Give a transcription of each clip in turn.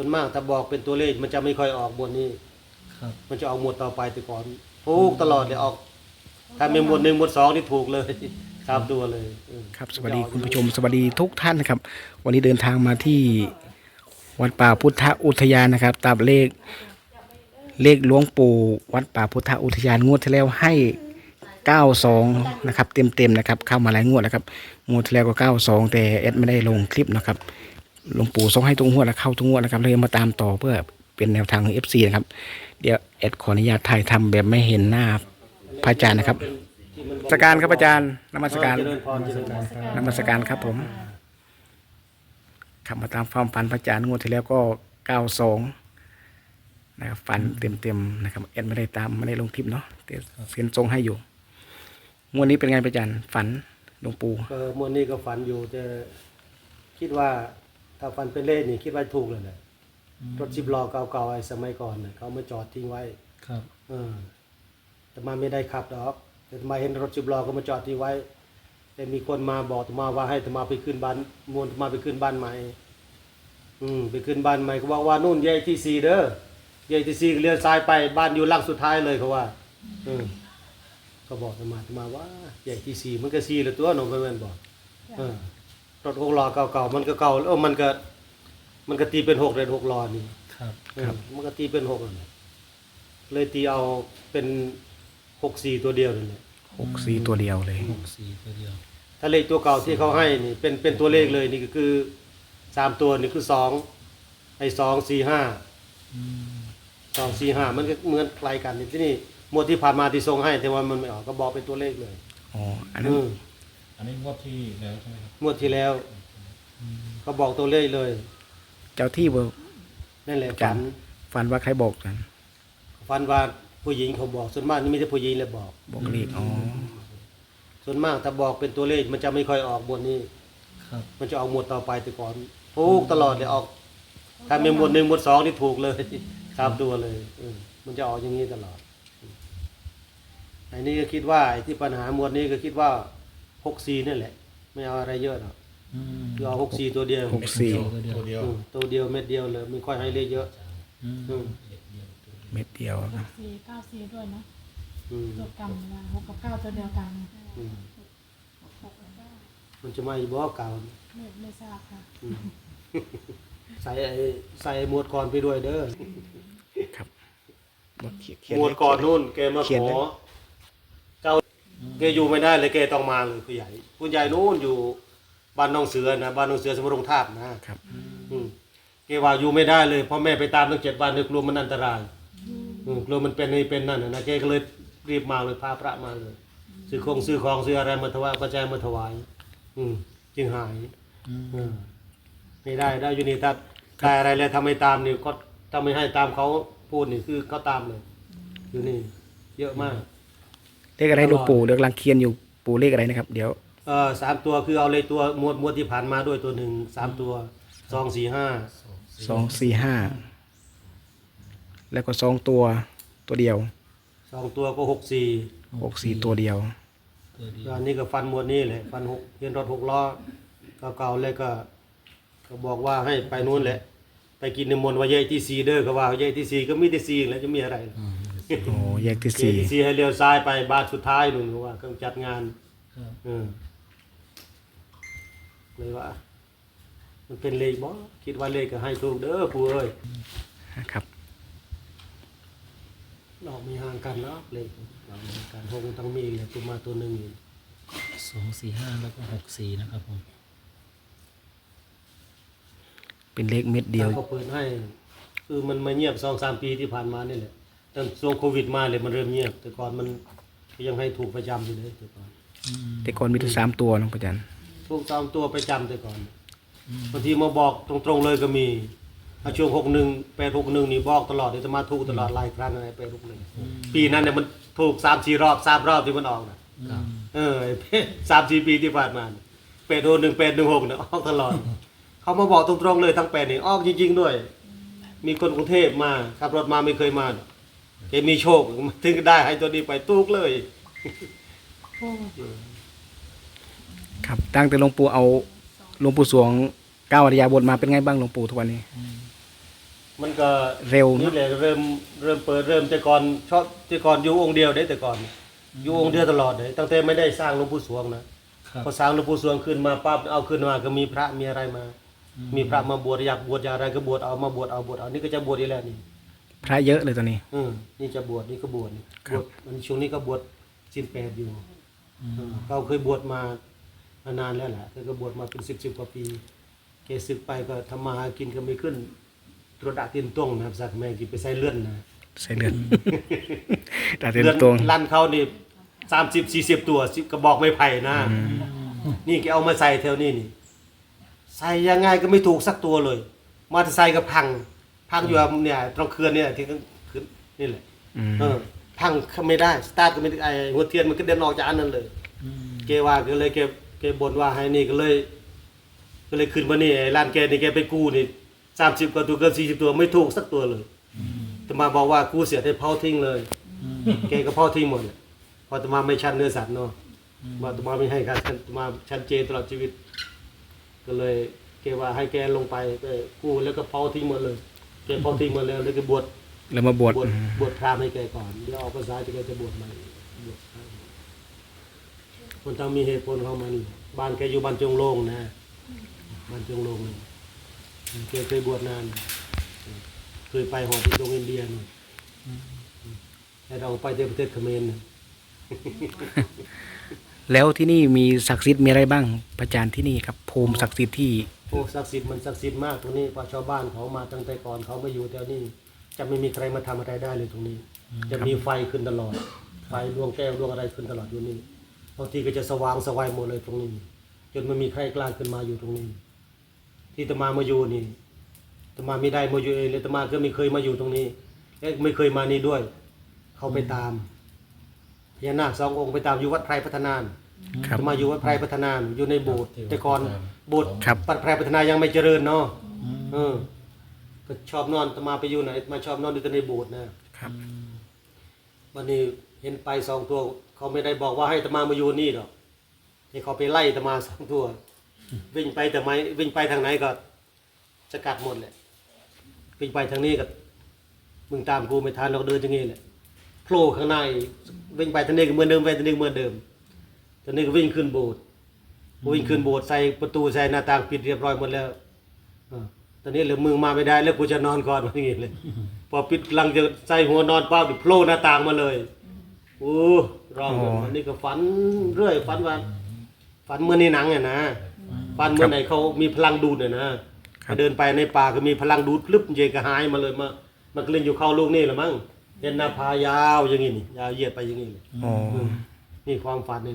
ส่วนมากถ้าบอกเป็นตัวเลขมันจะไม่ค่อยออกหมวดนี้ ครับ มันจะออกหมวดต่อไปแต่ก่อนถูกตลอดเลยออก ถ้ามีหมวดหนึ่งหมวดสองนี่ถูกเลย ครับตัวเลยเออครับ สวัสดีคุณผู้ชม สวัสดีทุกท่านนะครับ วันนี้เดินทางมาที่วัดป่าพุทธอุทยานนะครับ ตามเลขเลขหลวงปู่วัดป่าพุทธอุทยานงวดที่แล้วให้ 92 นะครับ เต็มๆนะครับ เข้ามาหลายงวดแล้วครับ งวดที่แล้วก็ 92 แต่เอ็ดไม่ได้ลงคลิปนะครับ หลวงปู่ส่งให้ทุกงวแล้วเข้าทุกงวนะครับ เลยมาตามต่อเพื่อเป็นแนวทางของ FC นะครับ เดี๋ยวเอ็ดขออนุญาตถ่ายทำแบบไม่เห็นหน้าพระอาจารย์นะครับที่มันสการครับอาจารย์นมัสการเจริญพรเจริญพรนมัสการครับผมขับมาตามความฝันพระอาจารย์งวดที่แล้วก็เก้าสองนะครับฝันเต็มๆนะครับเอ็ดไม่ได้ตามไม่ได้ลงคลิปเนาะแต่เซ็นทรงให้อยู่งวดนี้เป็นไงพระอาจารย์ฝันหลวงปู่ก็หมวดนี้ก็ฝันอยู่แต่คิดว่า ถ้าฝันเป็นเลขนี่คิดว่าถูกเลยแหละรถจิบล้อเก่าๆไอ้สมัยก่อนน่ะเขามาจอดทิ้งไว้ ครับ เออแต่มาไม่ได้ขับดอกแต่มาเห็นรถจิบล้อก็มาจอดทิ้งไว้ แต่มีคนมาบอกอาตมาว่าให้อาตมาไปขึ้นบ้านมวนอาตมาไปขึ้นบ้านใหม่ อืมไปขึ้นบ้านใหม่เขาบอกว่านู่นแยกที่สี่เด้อแยกที่สี่เลี้ยวซ้ายไปบ้านอยู่หล่างสุดท้ายเลยเขาว่า อืมก็บอกอาตมาอาตมาว่าแยกที่สี่มันก็สี่ละตัวหนองเพื่อนบอก เออ รถหกล้อเก่าๆมันก็เก่าเออมันก็ มันก็ตีเป็นหกเลยหกล้อนี่ครับเออมันก็ตีเป็นหกนั่นแหละเลยตีเอาเป็นหกสี่ตัวเดียวนั่นแหละหกสี่ตัวเดียวเลย หกสี่ตัวเดียวถ้าเลขตัวเก่าที่เขาให้นี่เป็นเป็นตัวเลขเลยนี่ก็คือสามตัวนี่คือสองไอ้สองสี่ห้าอืมสองสี่ห้ามันก็เหมือนไกลกันนี่ที่นี่หมวดที่ผ่านมาที่ทรงให้ แต่ว่ามันไม่ออกก็บอกเป็นตัวเลขเลยอ๋อ อันนั้นอืม อันนี้งวดที่แล้วใช่ไหมครับหมวดที่แล้วเขาบอกตัวเลขเลยเจ้าที่บอกนั่นแหละจัฝันนฝันว่าใครบอกกันฝันว่าผู้หญิงเขาบอกส่วนมากนี่ไม่ใช่ผู้หญิงเลยบอก บอกเลขอ๋อส่วนมากถ้าบอกเป็นตัวเลขมันจะไม่ค่อยออกหมวดนี้ครับ มันจะออกหมวดต่อไปแต่ก่อนถูกตลอดเลยออก ถ้ามีหมวดหนึ่งหมวดสองนี่ถูกเลยครับตัวเลยเออมันจะออกอย่างนี้ตลอดไอ้นี่ก็คิดว่าไอ้ที่ปัญหาหมวดนี้ก็คิดว่า หกสี่นั่นแหละ ไม่เอาอะไรเยอะหรอกอืมคือเอาหกสี่ตัวเดียวหกสี่ตัวเดียวตัวเดียว อืมตัวเดียวเม็ดเดียวเลยไม่ค่อยให้เลขเยอะอืมอืมเม็ดเดียวครับสี่เก้าสี่ด้วยเนาะอืมตัวกำนะหกกับเก้าตัวเดียวกันอืมหกกับเก้ามันจะมาอีกบอกเก่า ไม่ไม่ทราบค่ะอืมใส่ไอ้ใส่หมวดก่อนไปด้วยเด้อครับบอกเขียนเขียนหมวดก่อนนู่นแกมาเขียนขเลอยเจ้า แกอยู่ไม่ได้เลยแกต้องมาเลยผู้ใหญ่ผู้ใหญ่นู่นอยู่บ้านน้องเสือนะบ้านน้องเสือสมรงทาบนะครับ อืมแกว่าอยู่ไม่ได้เลยเพราะแม่ไปตามตั้งเจ็ดวันเลยกลัวมันอันตรายอืมกลัวมันเป็นนี่เป็นนั่นน่ะนะแกก็เลยรีบมาเลยพาพระมาเลยซื้อของซื้อของซื้ออะไรมาถวายปัจจัยมาถวาย อืมจึงหายอืมอืมไม่ได้ได้อยู่นี่ถ้าได้อะไรแล้วทำไม่ตามนี่ก็ถ้าไม่ให้ตามเขาพูดนี่คือเขาตามเลยอยู่นี่เยอะมาก เลขอะไรหลวงปู่เดี๋ยวกำลังเขียนอยู่ปู่เลขอะไรนะครับ เดี๋ยวเออสามตัวคือเอาเลยตัวหมวดหมวดที่ผ่านมาด้วยตัวหนึ่งสามตัวสองสี่ห้าสองสี่ห้าแล้วก็สองตัวตัวเดียวสองตัวก็หกสี่หกสี่ตัวเดียวตัวเดียวอันนี้ก็ฟันหมวดนี้แหละฟันหกเรียนรถหกล้อเก่าๆเลยก็ก็บอกว่าให้ไปนู้นแหละ ไปกินในมนต์ว่าเย่ที่ซีเด้อเขาว่าเย่ที่ซีก็มีแต่ซีแล้วจะมีอะไร โอ้แยกที่เย่สี่ที่ซีให้เลี้ยวซ้ายไปบ้านสุดท้ายนู่นเขาว่าเครื่องจัดงานครับ เออเลยว่า มันเป็นเลขบ่คิดว่าเลขก็ให้ถูกเด้อปู่เอ้ยครับเรามีห่างกันเนาะเลขเรามีห่างกันหกต้องมีเลยตัวมาตัวหนึ่งอยู่สองสี่ห้าแล้วก็หกสี่นะครับผม เป็นเลขเม็ดเดียวถ้าเขาเปิดให้ คือมันมาเงียบสองสามปีที่ผ่านมานี่แหละ ตั้งช่วงโควิดมาเลยมันเริ่มเงียบแต่ก่อนมันก็ยังให้ถูกประจำอยู่เลยแต่ก่อนอืมแต่ก่อนมีถึงสามตัวน้องประจันถูกตามตัวประจำแต่ก่อนบางทีมาบอกตรงๆเลยก็มีถ้าช่วงหกหนึ่งแปดหกหนึ่งนี่บอกตลอดเดี๋ยวจะมาถูกตลอดหลายครั้งอะไรแปดหกหนึ่งปีนั้นเนี่ยมันถูกสามสี่รอบสามรอบที่มันออกนะครับเออสามสี่ปีที่ผ่านมาแปดโหนึ่งแปดหนึ่งหกเนี่ยออกตลอดเขามาบอกตรงๆเลยทั้งแปดนี่ออกจริง ๆ ด้วย มีคนกรุงเทพมาขับรถมาไม่เคยมา แกมีโชคถึงได้ให้ตัวนี้ไปตุกเลยครับ ตั้งแต่หลวงปู่เอาหลวงปู่สวงเก้าอริยาบทมาเป็นไงบ้างหลวงปู่ทุกวันนี้ มันก็เร็วนี่เนาะแหละเริ่มเริ่มเปิดเริ่มแต่ก่อนชอบแต่ก่อนอยู่องค์เดียวได้แต่ก่อนอยู่องค์เดียวตลอดเลยตั้งแต่ไม่ได้สร้างหลวงปู่สวงนะครับพอสร้างหลวงปู่สวงขึ้นมาปั๊บเอาขึ้นมาก็มีพระมีอะไรมา มีพระมาบวชอยากบวชอยากอะไรก็บวชเอามาบวชเอาบวชเอานี่ก็จะบวชอีกแล้วนี่ พระเยอะเลยตอนนี้อืมนี่จะบวชนี่ก็บวชนี่ครับบวชอันช่วงนี้ก็บวชสินแปดอยู่เออเขาเคยบวชมานานแล้วแหละเขาก็บวชมาเป็นสิบสิบกว่าปีเกศึกไปก็ทำมาหากินก็ไม่ขึ้นตรวจดาตินตรงนะครับสักแม่งกินไปใส่เลื่อนนะใส่เลือดตาเต็มตรงลั่นเขานี่สามสิบสี่สิบตัวสิบกระบอกไม้ไผ่นะ นี่แกเอามาใส่แถวนี้นี่ ใส่ยังไงก็ไม่ถูกสักตัวเลย มาแต่ใส่ก็พัง พังอยู่เนี่ยตรงเคือนเนี่ยที่ขึ้นนี่แหละอืมเออพังไม่ได้สตาร์ทก็ไม่ได้ไอ้หัวเทียนมันก็เดินออกจากอันนั้นเลย เกว่าก็เลยแกแกบ่นว่าให้นี่ก็เลย ก็เลยขึ้นมานี่ไอ้ร้านแกนี่แกไปกู้นี่สามสิบกว่าตัวเกินสี่สิบตัวไม่ถูกสักตัวเลยแต่มาบอกว่ากู้เสียให้เผาทิ้งเลยแกก็เผาทิ้งหมดเลยเพอตมาไม่ชันเนื้อสัตว์เนาะว่าตมาไม่ให้การตมาชันเจตลอดชีวิต ก็เลยแกว่าให้แกลงไปไปกู้แล้วก็เผาทิ้งหมดเลย แกเผาทิ้งหมดแล้วแล้วก็บวชแล้วมาบวชบวชบวชพราหมณ์ให้แกก่อนเดี๋ยวออกภาษาจะแกจะบวชใหม่บวชพราหมณ์คนต้องมีเหตุผลของมัน บ้านแกอยู่บ้านจงโลงนะบ้านจงโลงเลยแกเคยบวชนานเคยไปหอที่ตรงอินเดียนู่นแต่เราไปที่ประเทศเขมรนะแล้วที่นี่มีศักดิ์สิทธิ์มีอะไรบ้างพระอาจารย์ที่นี่ครับภูมิศักดิ์สิทธิ์ที่ โอ้ศักดิ์สิทธิ์มันศักดิ์สิทธิ์มากตรงนี้เพราะชาวบ้านเขามาตั้งแต่ก่อนเขามาอยู่แถวนี้ จะไม่มีใครมาทำอะไรได้เลยตรงนี้ จะมีไฟขึ้นตลอด ไฟดวงแก้วดวงอะไรขึ้นตลอดอยู่นี่บางทีก็จะสว่างสวายหมดเลยตรงนี้ จนไม่มีใครกล้าขึ้นมาอยู่ตรงนี้ ที่ตมามาอยู่นี่ตมาไม่ได้มาอยู่เองเลยตมาก็ไม่เคยมาอยู่ตรงนี้และไม่เคยมานี่ด้วย เขาไปตามพญานาคสององค์ไปตามอยู่วัดไพรพัฒนาน ครับตมาอยู่วัดไพรพัฒนานอยู่ในโบสถ์แต่ก่อนโบสถ์ครับ วัดไพรพัฒนายังไม่เจริญเนาะเออก็ชอบนอนตมาไปอยู่ไหนมาชอบนอนอยู่แต่ในโบสถ์นะครับ วันนี้เห็นไปสองตัว เขาไม่ได้บอกว่าให้ตมามาอยู่นี่หรอกให้เขาไปไล่ตมาสองตัว วิ่งไปแต่ไม่วิ่งไปทางไหนก็จะกัดหมดแหละวิ่งไปทางนี้ก็มึงตามกูไม่ทันเราเดินอย่างนี้แหละโผล่ข้างในวิ่งไปทางนี้ก็เหมือนเดิมไปทางนี้ก็เหมือนเดิม ทางนี้ก็วิ่งขึ้นโบสถ์วิ่งขึ้นโบสถ์ใส่ประตูใส่หน้าต่างปิดเรียบร้อยหมดแล้วเออตอนนี้เหลือมึงมาไม่ได้แล้วกูจะนอนก่อนอย่างนี้เลย พอปิดกำลังจะใส่หัวนอนป้าดิโผล่หน้าต่างมาเลยโอ้ร้องเลยอันนี้ก็ฝันเรื่อยฝันว่าฝันเหมื่อนในหนังเนี่ยนะฝันเมื่อไหนเขามีพลังดูดเนี่ยนะเดินไปในป่าก็มีพลังดูดคลึบเจก็หายมาเลยมามันก็เล่นอยู่เข้าลูกนี่แหละมั้งเห็นหน้าผายาวอย่างนี้นี่ยาวเหยียดไปอย่างนี้เลย อ๋อ นี่ความฝันนี่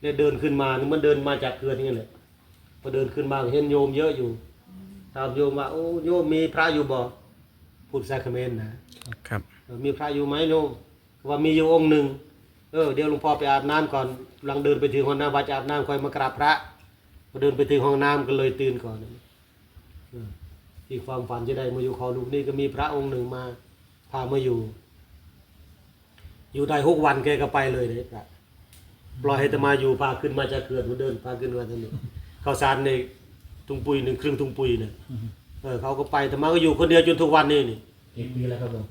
เนี่ยเดินขึ้นมานี่มันเดินมาจากเขื่อนอย่างนี้เลยพอเดินขึ้นมาก็เห็นโยมเยอะอยู่ถามโยมว่าโอ้โยมมีพระอยู่บ่พูดแซคเขมนนะครับเออมีพระอยู่ไหมโยมว่ามีอยู่องค์หนึ่งเออเดี๋ยวหลวงพ่อไปอาบน้ำก่อนกำลังเดินไปถึงห้องน้ำว่าจะอาบน้ำค่อยมากราบพระพอเดินไปถึงห้องน้ำก็เลยตื่นก่อนเออที่ความฝันจะได้มาอยู่เขาลูกนี่ก็มีพระองค์หนึ่งมาพามาอยู่ อยู่ได้หกวันแกก็ไปเลยเลยพระ ปล่อยให้ตมาอยู่พาขึ้นมาจากเขื่อนมาเดินพาขึ้นมาทางนี้ข้าวสารในถุงปุยหนึ่งครึ่งถุงปุยเนี่ยเออเขาก็ไปตมาก็อยู่คนเดียวจนทุกวันนี้นี่กี่ปีแล้วครับผม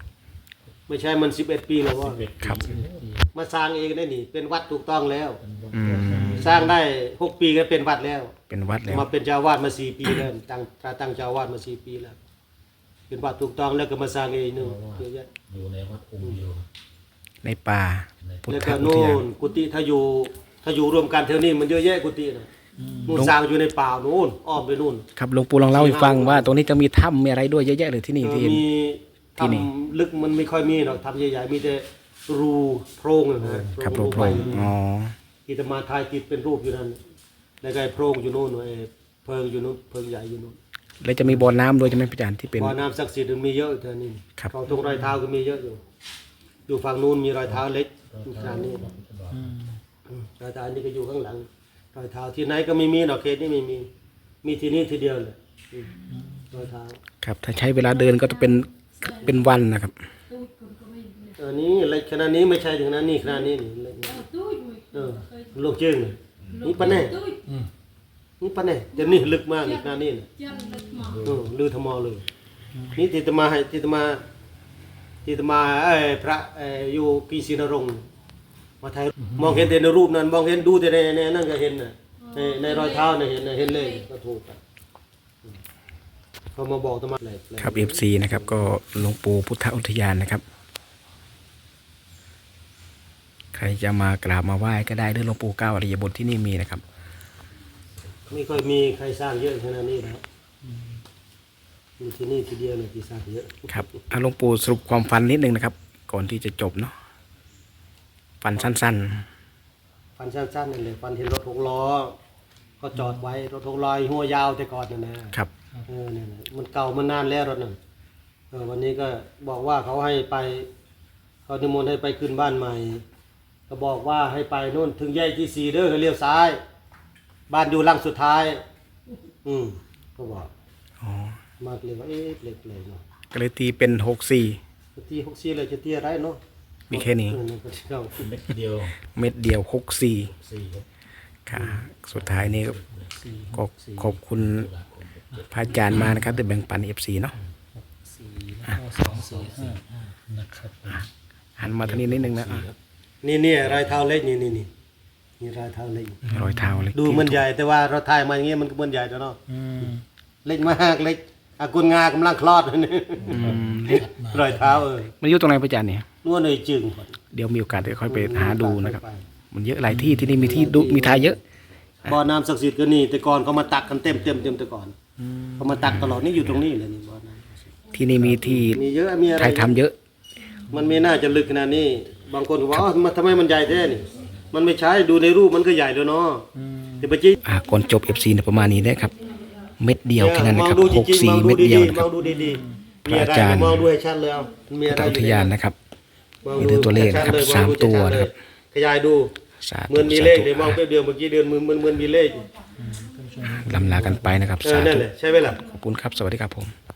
ไม่ใช่มันสิบเอ็ดปีแล้วว่าสิบเอ็ดครับ มาสร้างเองได้นี่ เป็นวัดถูกต้องแล้ว อืมสร้างได้หกปีก็เป็นวัดแล้ว เป็นวัดแล้ว มาเป็นเจ้าวาดมาสี่ปีแล้วตั้งตั้งเจ้าวาดมาสี่ปีแล้วเป็นวัดถูกต้องแล้วก็มาสร้างเองนู่นเยอะแยะอยู่ในวัดองค์เดียว ในป่าพุทแล้วธก็อุทโน่ยาน นกุฏิถ้าอยู่ถ้าอยู่รวมกันเท่านี้มันเยอะแยะกุฏินะนู่นสร้างอยู่ในป่านู่นอ้อมไปนู่น ครับหลวงปู่ลองเล่าให้ฟังว่า ตรงนี้จะมีถ้ำมีอะไรด้วยเยอะแยะเลยที่นี่เออที่เห็นมีที่นี่ ทำลึกมันไม่ค่อยมีหรอกทำใหญ่ๆมีแต่รูโพรงนะฮะครับหลวงรูพ่อไปอยู่นี่อ๋อที่จะมาถ่ายติดเป็นรูปอยู่นั่นแล้วก็ไอ้โพรงอยู่นู่นไอ้เพิงอยู่นู่นเพิงใหญ่อยู่นู่นแล้วจะมีบ่อน้ำด้วยใช่ไหมพระอาจารย์ที่เป็น บ่อน้ำศักดิ์สิทธิ์มันมีเยอะเท่านี้ครับเขาตรงรอยเท้าก็มีเยอะอยู่ อยู่ฝั่งนู้นมีรอยเท้าเล็กขนาดนี้อืมรอยเท้าอันนี้ก็อยู่ข้างหลัง รอยเท้าที่ไหนก็ไม่มีดอกเขตนี่ไม่มี มีที่นี่ทีเดียวเลยอืมรอยเท้า ครับ ถ้าใช้เวลาเดินก็จะเป็นเป็นวันนะครับ อันนี้เล็กขนาดนี้ไม่ใช่ถึงนั้นนี่ขนาดนี้นี่เล็กเออลูกจึงนี่นี่ปะแน่นี่ปะแน่เดี๋ยวนี้ลึกมากนี่ขนาดนี้นะเออลือทมอเลย นี่ที่จะมาให้ที่จะมา ที่จะมาเอ้ยพระเอ้ยอยู่กีศินรงค์มาถ่ายมองเห็นแต่ในรูปนั้น มองเห็นดูแต่ในในนั่นก็เห็นน่ะในในรอยเท้าเนี่ยเห็นน่ะเห็นเลยก็ถูกอะเขามาบอกตมาเลยครับ FC นะครับ ก็หลวงปู่พุทธอุทยานนะครับ ใครจะมากราบมาไหว้ก็ได้เรื่องหลวงปู่เก้าอริยบทที่นี่มีนะครับ ไม่ค่อยมีใครสร้างเยอะขนาดนี้นะครับ มีที่นี่ทีเดียวเนี่ยที่สร้างเยอะครับเอาหลวงปู่สรุปความฝันนิดนึงนะครับ ก่อนที่จะจบเนาะฝันสั้น ฟันสั้นๆนั่นเลยฟันเห็นรถหกล้อ ก็จอดไว้รถหกล้อหัวยาวแต่ก่อนนั่นนะครับ เออเนี่ยนะมันเก่ามันนานแล้วรถนั่นเออวันนี้ก็บอกว่าเขาให้ไปเขานิมนต์ให้ไปขึ้นบ้านใหม่ ก็บอกว่าให้ไปนู่นถึงแยกที่สี่เด้อให้เลี้ยวซ้าย บ้านอยู่หลังสุดท้าย อืมก็บอกๆอ๋อ มากเลยว่าเอ๊ะเล็กเลยเนาะก็เลยตีเป็นหกสี่จะตีหกสี่เลยจะตีอะไรเนาะมีแค่นี้เออก็เที่ยวเม็ดเดียวเม็ดเดียวหกสี่สี่ครับค่ะ สุดท้ายนี้ก็ก็ขอบคุณพระอาจารย์มากนะครับที่แบ่งปันเอฟซีเนาะสี่แล้วก็สองสี่ห้านะครับผมหันมาทางนี้นิดนึงนะอะนี่เนี่ยรอยเท้าเล็กนี่นี่นี่นี่รอยเท้าเล็กรอยเท้าเล็กดูมันใหญ่แต่ว่าเราถ่ายมาอย่างเงี้ยมันก็มันใหญ่แล้วเนาะอืม เล็กมากเล็ก อากุลงากำลังคลอดนี่อืมรอยเท้าเออมันอยู่ตรงไหนพระอาจารย์เนี่ยนวดในจึงก่อนเดี๋ยวมีโอกาสเดี๋ยวค่อยไปหาดูนะครับ มันเยอะหลายที่ที่นี่มีที่ดูมีทายเยอะบ่อน้ำศักดิ์สิทธิ์ก็นี่แต่ก่อนเขามาตักกันเต็มเต็มเต็มแต่ก่อนเขามาตักตลอดนี่อยู่ตรงนี้เลยนี่บ่อน้ำที่นี่มีที่มีเยอะมีอะไรทายทำเยอะ มันไม่น่าจะลึกขนาดนี้บางคนก็ว่าอ๋อมันทำไมมันใหญ่แท้นี่มันไม่ใช่ดูในรูปมันก็ใหญ่แล้วเนาะแต่ปะจี้อ่าก่อนจบ FC เนี่ยประมาณนี้นะครับ เม็ดเดียวแค่นั้นนะครับมองดูจหกริงๆสี่มองดูเม็ดเดียวดีนะๆคมรัอบงดูดีๆพระอาจารย์มีะไก็มองดูให้ชัดเลยเอามีพุอะทไรธอุทยานนะครับมองมีดูตัวเลขนะครับชัดๆสามองดูตัวชัดๆนะครับเลยขยายดูสาเหมืธุอนมีสาเลขธุเดี๋ยวมองแป๊บเดียวเมื่อกี้เดือนมือมันเหมือนมีเลขลำลากันไปนะครับเออสานั่นธุแหละใช่ไหมล่ะขอบคุณครับ สวัสดีครับผม